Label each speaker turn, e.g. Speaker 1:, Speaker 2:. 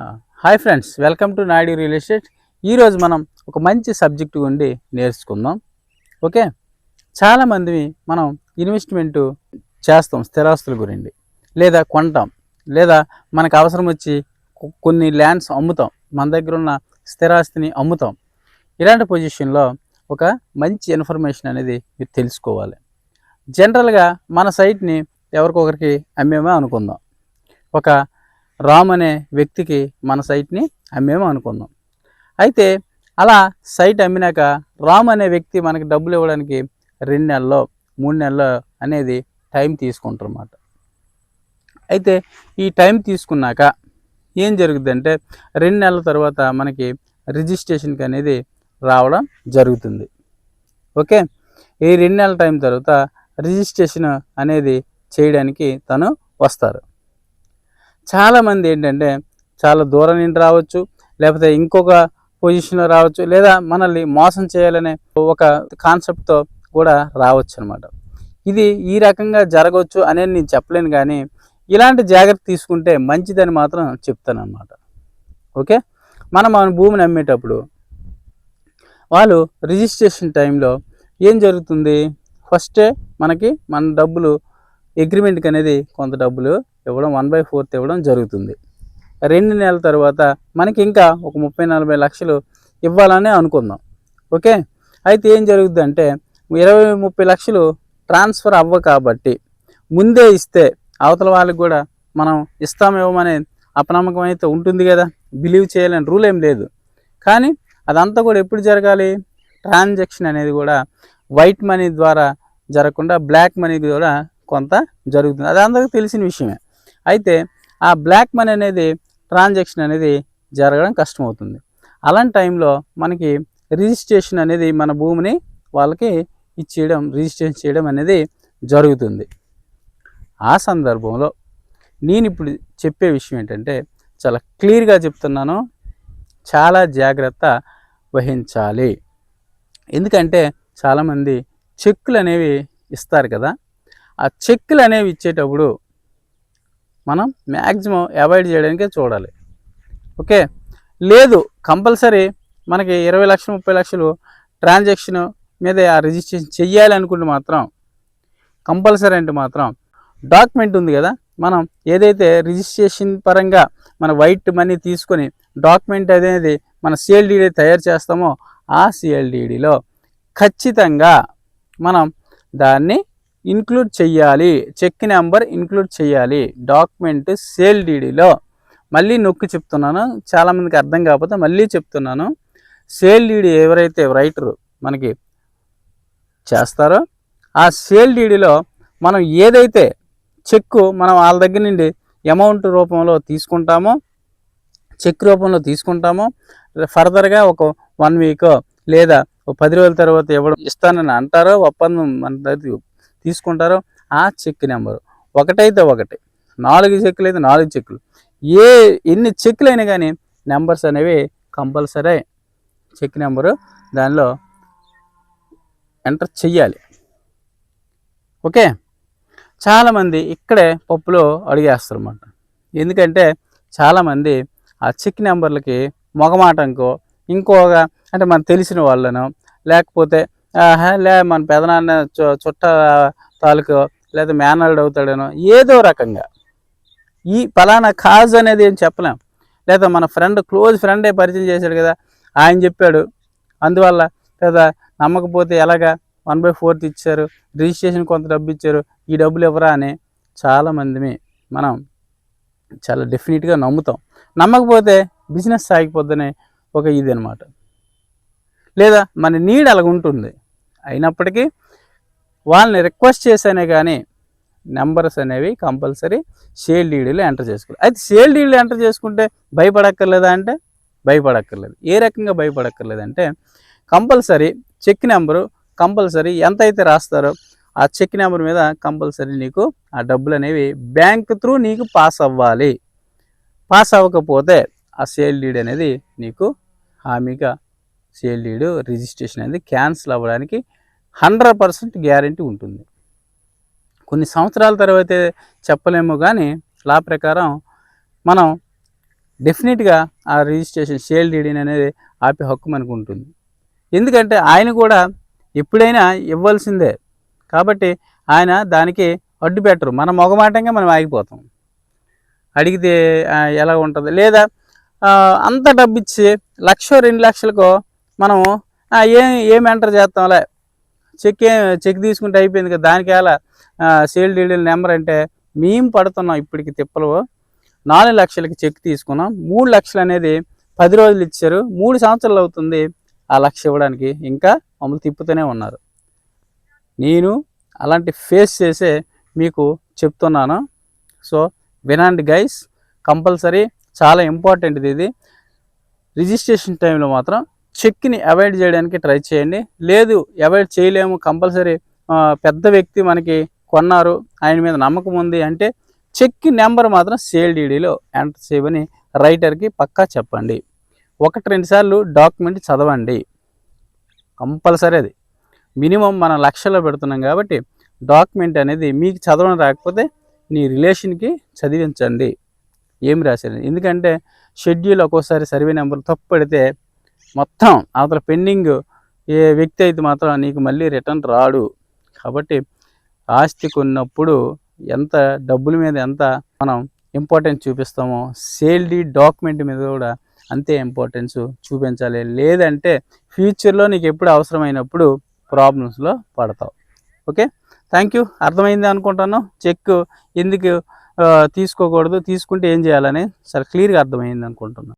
Speaker 1: Hi friends welcome to Naidu real estate. ఈరోజు మనం ఒక మంచి సబ్జెక్టు గుండి నేర్చుకుందాం. ఓకే? చాలామంది మనం ఇన్వెస్ట్మెంట్ చేస్తాం స్థిరాస్తుల గురించి. లేదా కొంటాం. లేదా మనకు అవసరం వచ్చి కొన్ని ల్యాండ్స్ అమ్ముతాం. మన దగ్గర ఉన్న స్థిరాస్తిని అమ్ముతాం. ఇలాంటి పొజిషన్లో ఒక మంచి ఇన్ఫర్మేషన్ అనేది మీరు తెలుసుకోవాలి. జనరల్గా మన సైట్ని ఎవరికొకరికి అమ్మేమో అనుకుందాం. ఒక రామ్ అనే వ్యక్తికి మన సైట్ని అమ్మేమో అనుకుందాం. అయితే అలా సైట్ అమ్మినాక రామ్ అనే వ్యక్తి మనకి డబ్బులు ఇవ్వడానికి రెండు నెలల్లో మూడు నెలల్లో అనేది టైం తీసుకుంటారు అన్నమాట అయితే ఈ టైం తీసుకున్నాక ఏం జరుగుతుందంటే రెండు నెలల తర్వాత మనకి రిజిస్ట్రేషన్కి అనేది రావడం జరుగుతుంది. ఓకే? ఈ రెండు నెలల టైం తర్వాత రిజిస్ట్రేషన్ అనేది చేయడానికి తను వస్తారు. చాలామంది ఏంటంటే చాలా దూరం నుండి రావచ్చు లేకపోతే ఇంకొక పొజిషన్లో రావచ్చు లేదా మనల్ని మోసం చేయాలనే ఒక కాన్సెప్ట్తో కూడా రావచ్చు అనమాట ఇది ఈ రకంగా జరగవచ్చు అనేది నేను చెప్పలేను కానీ ఇలాంటి జాగ్రత్త తీసుకుంటే మంచిదని మాత్రం చెప్తాను ఓకే? మనం మన భూమిని అమ్మేటప్పుడు వాళ్ళు రిజిస్ట్రేషన్ టైంలో ఏం జరుగుతుంది? ఫస్టే మనకి మన డబ్బులు అగ్రిమెంట్కి అనేది కొంత డబ్బులు ఇవ్వడం వన్ బై ఫోర్త్ ఇవ్వడం జరుగుతుంది. రెండు నెలల తర్వాత మనకి ఇంకా ఒక ముప్పై నలభై లక్షలు ఇవ్వాలని అనుకుందాం. ఓకే? అయితే ఏం జరుగుద్ది అంటే ఇరవై ముప్పై లక్షలు ట్రాన్స్ఫర్ అవ్వ కాబట్టి ముందే ఇస్తే అవతల వాళ్ళకి కూడా మనం ఇస్తామేమోమనే అపనమ్మకం అయితే ఉంటుంది కదా. బిలీవ్ చేయాలని రూల్ ఏం లేదు. కానీ అదంతా కూడా ఎప్పుడు జరగాలి? ట్రాన్సాక్షన్ అనేది కూడా వైట్ మనీ ద్వారా జరగకుండా బ్లాక్ మనీ కూడా కొంత జరుగుతుంది. అది అందరికీ తెలిసిన విషయమే. అయితే ఆ బ్లాక్ మనీ అనేది ట్రాన్సాక్షన్ అనేది జరగడం కష్టమవుతుంది. అలాంటి టైంలో మనకి రిజిస్ట్రేషన్ అనేది మన భూమిని వాళ్ళకి ఇచ్చేయడం రిజిస్ట్రేషన్ చేయడం అనేది జరుగుతుంది. ఆ సందర్భంలో నేను ఇప్పుడు చెప్పే విషయం ఏంటంటే చాలా క్లియర్గా చెప్తున్నాను. చాలా జాగ్రత్త వహించాలి. ఎందుకంటే చాలామంది చెక్కులు అనేవి ఇస్తారు కదా ఆ చెక్కులు అనేవి ఇచ్చేటప్పుడు మనం మ్యాక్సిమం అవాయిడ్ చేయడానికే చూడాలి. ఓకే? లేదు కంపల్సరీ మనకి ఇరవై లక్షలు ముప్పై లక్షలు ట్రాన్సాక్షన్ మీద ఆ రిజిస్ట్రేషన్ చెయ్యాలి అనుకుంటే మాత్రం కంపల్సరీ అంటే మాత్రం డాక్యుమెంట్ ఉంది కదా మనం ఏదైతే రిజిస్ట్రేషన్ పరంగా మన వైట్ మనీ తీసుకొని డాక్యుమెంట్ అనేది మన సిఎల్డిడి తయారు చేస్తామో ఆ సిఎల్డిడిలో ఖచ్చితంగా మనం దాన్ని ఇన్క్లూడ్ చెయ్యాలి. చెక్ నెంబర్ ఇన్క్లూడ్ చేయాలి డాక్యుమెంట్ సేల్ డీడీలో. మళ్ళీ నొక్కి చెప్తున్నాను. చాలామందికి అర్థం కాకపోతే మళ్ళీ చెప్తున్నాను. సేల్ డీడీ ఎవరైతే రైటరు మనకి చేస్తారో ఆ సేల్ డీడీలో మనం ఏదైతే చెక్కు మనం వాళ్ళ దగ్గర నుండి అమౌంట్ రూపంలో తీసుకుంటామో చెక్ రూపంలో తీసుకుంటామో ఫర్దర్గా ఒక వన్ వీక్ లేదా పది రోజుల తర్వాత ఇవ్వడం ఇస్తానని అంటారో ఒప్పందం మన దగ్గర తీసుకుంటారో ఆ చెక్ నెంబరు. ఒకటైతే ఒకటి. నాలుగు చెక్కులు అయితే నాలుగు చెక్కులు. ఏ ఎన్ని చెక్కులు అయినా కానీ నెంబర్స్ అనేవి కంపల్సరీ చెక్ నెంబరు దానిలో ఎంటర్ చెయ్యాలి. ఓకే? చాలామంది ఇక్కడే పప్పులో అడిగేస్తారు అన్నమాట ఎందుకంటే చాలామంది ఆ చెక్ నెంబర్లకి మొగమాటంకో ఇంకోగా అంటే మనకు తెలిసిన వాళ్ళను లేకపోతే లే మన పెదనాన్న చు- చుట్ట తాలూకు లేదా మేనల్డ్ అవుతాడనో ఏదో రకంగా. ఈ ఫలానా కాజ్ అనేది ఏం చెప్పలేం. లేదా మన ఫ్రెండ్ క్లోజ్ ఫ్రెండే పరిచయం చేశాడు కదా ఆయన చెప్పాడు. అందువల్ల లేదా నమ్మకపోతే ఎలాగా వన్ బై ఫోర్త్ ఇచ్చారు రిజిస్ట్రేషన్ కొంత డబ్బు ఇచ్చారు ఈ డబ్బులు ఇవ్వరా అని చాలామందిని మనం చాలా డెఫినెట్గా నమ్ముతాం. నమ్మకపోతే బిజినెస్ సాగిపోద్దనే ఒక ఇది అనమాట లేదా మన నీడ్ అలాగ ఉంటుంది అయినప్పటికీ వాళ్ళని రిక్వెస్ట్ చేశానే కానీ నెంబర్స్ అనేవి కంపల్సరీ సేల్ డీడీలు ఎంటర్ చేసుకోవాలి. అయితే సేల్ డీడీలు ఎంటర్ చేసుకుంటే భయపడక్కర్లేదా అంటే? భయపడక్కర్లేదు. ఏ రకంగా భయపడక్కర్లేదంటే కంపల్సరీ చెక్ నెంబరు కంపల్సరీ ఎంత అయితే రాస్తారో ఆ చెక్ నెంబర్ మీద కంపల్సరీ నీకు ఆ డబ్బులు అనేవి బ్యాంక్ త్రూ నీకు పాస్ అవ్వాలి. పాస్ అవ్వకపోతే ఆ సేల్ డీడ్ అనేది నీకు హామీగా సేల్ డీడ్ రిజిస్ట్రేషన్ అనేది క్యాన్సిల్ అవ్వడానికి హండ్రెడ్ పర్సెంట్ గ్యారంటీ ఉంటుంది. కొన్ని సంవత్సరాల తర్వాత చెప్పలేము కానీ లా ప్రకారం మనం డెఫినెట్గా ఆ రిజిస్ట్రేషన్ సేల్ డీడీని అనేది ఆపే హక్కు మనకు ఉంటుంది ఎందుకంటే ఆయన కూడా ఎప్పుడైనా ఇవ్వాల్సిందే. కాబట్టి ఆయన దానికి అడ్డు పెట్టరు. మన మొగమాటంగా మనం ఆగిపోతాం. అడిగితే ఎలా ఉంటుంది? లేదా అంత డబ్బు ఇచ్చి లక్ష రెండు లక్షలకు మనం ఏం ఏం ఎంటర్ చేస్తాంలే? చెక్ ఏ చెక్ తీసుకుంటే అయిపోయింది కదా. దానికి ఎలా? సేల్ డీడీల నెంబర్ అంటే మేము పడుతున్నాం ఇప్పటికి తిప్పలు. నాలుగు లక్షలకి చెక్ తీసుకున్నాం. మూడు లక్షలు అనేది పది రోజులు ఇచ్చారు. మూడు సంవత్సరాలు అవుతుంది ఆ లక్ష ఇవ్వడానికి. ఇంకా మమ్మల్ని తిప్పుతూనే ఉన్నారు. నేను అలాంటి ఫేస్ చేసే మీకు చెప్తున్నాను. సో వినండి గైస్. కంపల్సరీ చాలా ఇంపార్టెంట్ ఇది. రిజిస్ట్రేషన్ టైంలో మాత్రం చెక్ని అవాయిడ్ చేయడానికి ట్రై చేయండి. లేదు అవాయిడ్ చేయలేము కంపల్సరీ పెద్ద వ్యక్తి మనకి కొన్నారు ఆయన మీద నమ్మకం ఉంది అంటే చెక్ నెంబర్ మాత్రం సేల్ డీడీలో ఎంటర్ చేయమని రైటర్కి పక్కా చెప్పండి. ఒకటి రెండు సార్లు డాక్యుమెంట్ చదవండి. కంపల్సరీ అది. మినిమం మనం లక్షల్లో పెడుతున్నాం కాబట్టి డాక్యుమెంట్ అనేది మీకు చదవడం రాకపోతే నీ రిలేషన్కి చదివించండి. ఏం రాశారు ఎందుకంటే షెడ్యూల్ ఒక్కోసారి సర్వే నెంబర్ తప్పు పెడితే మొత్తం అవతల పెండింగ్ ఏ వ్యక్తి అయితే మాత్రం నీకు మళ్ళీ రిటర్న్ రాడు. కాబట్టి ఆస్తి కొన్నప్పుడు ఎంత డబ్బుల మీద ఎంత మనం ఇంపార్టెన్స్ చూపిస్తామో సేల్ డీ డాక్యుమెంట్ మీద కూడా అంతే ఇంపార్టెన్స్ చూపించాలి. లేదంటే ఫ్యూచర్లో నీకు ఎప్పుడు అవసరమైనప్పుడు ప్రాబ్లమ్స్లో పడతావు. ఓకే? Thank you. అర్థమైంది అనుకుంటాను. చెక్ ఎందుకు తీసుకోకూడదు తీసుకుంటే ఏం చేయాలని చాలా క్లియర్గా అర్థమైంది అనుకుంటున్నాను